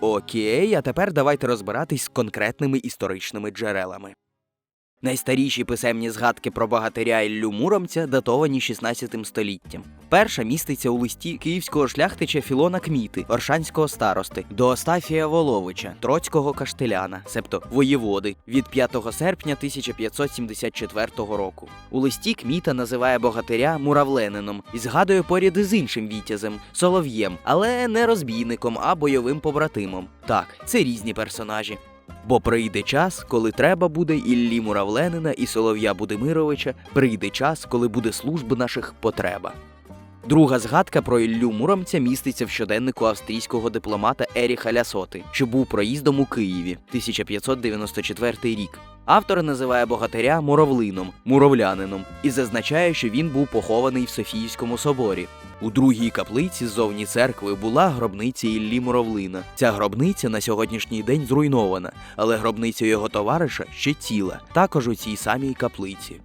Окей, а тепер давайте розбиратись з конкретними історичними джерелами. Найстаріші писемні згадки про богатиря Іллю Муромця датовані 16 століттям. Перша міститься у листі київського шляхтича Філона Кміти, оршанського старости, до Остафія Воловича, троцького каштеляна, себто воєводи, від 5 серпня 1574 року. У листі Кміта називає богатиря муравленином і згадує поряд із іншим вітязем Солов'єм, але не розбійником, а бойовим побратимом. Так, це різні персонажі. Бо прийде час, коли треба буде Іллі Муравленина і Солов'я Будимировича, прийде час, коли буде служби наших потреба. Друга згадка про Іллю Муромця міститься в щоденнику австрійського дипломата Еріха Лясоти, що був проїздом у Києві 1594 рік. Автор називає богатиря муравлином, муровлянином і зазначає, що він був похований в Софіївському соборі. У другій каплиці ззовні церкви була гробниця Іллі Муравлина. Ця гробниця на сьогоднішній день зруйнована, але гробниця його товариша ще ціла, також у цій самій каплиці.